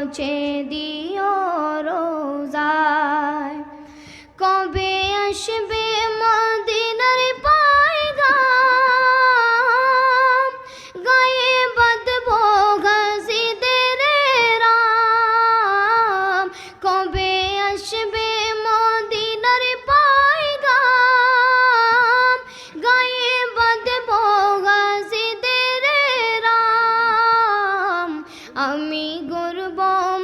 পৌঁছে দিও গর্ব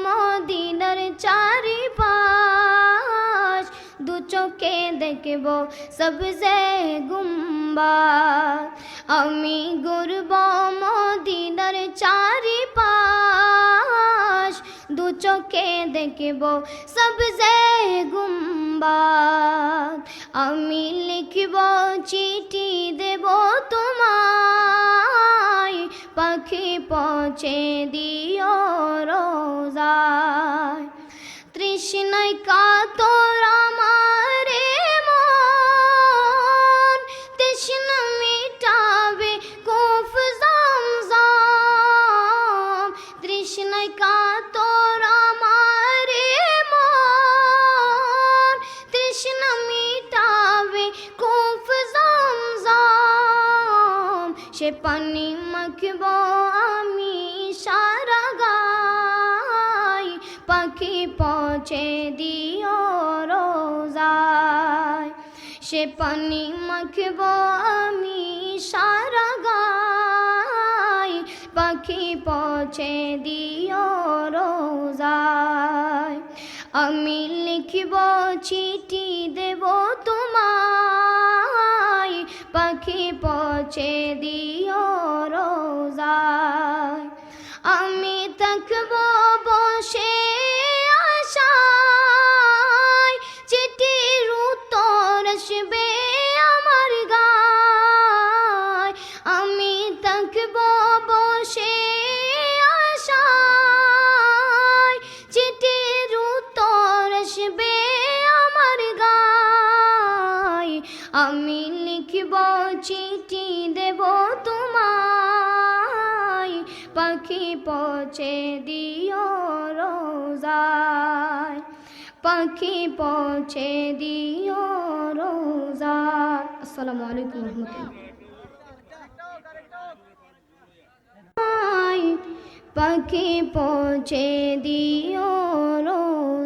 মদিনার চারি পাশ দু চোখে দেখব সবজে গুম্বাদ আমি গর্ব মদিনার চারি পাশ দু চোখে দেখব সবজে গুম্বাদ আমি লিখব চিঠি দেব তোমায় পাখি পচে দিও রোজায়। তৃষ্ণায় কাতর সে পানি মাখব আমি সারা গাই। পাখি পৌঁছে দিও রোজায়। সে পানি মাখব আমি সারা গাই। পাখি পৌঁছে দিও রোজায়। আমি লিখব চিঠি পাখি পৌঁছে দিও রোজায়। আমি থাকব বসে আশায়। চিঠির উত্তর আসবে আমার গায়। আমি থাকব বসে আশায়। চিঠির উত্তর আসবে আমার গায়। আমি লিখব চিঠি দেব তোমায়। পাখি পৌঁছে দিও রোজায়। পাখি পৌঁছে দিও রোজায়। আসসালামু আলাইকুম রহমতুল্লাহ। পাখি পৌঁছে দিও রোজায়।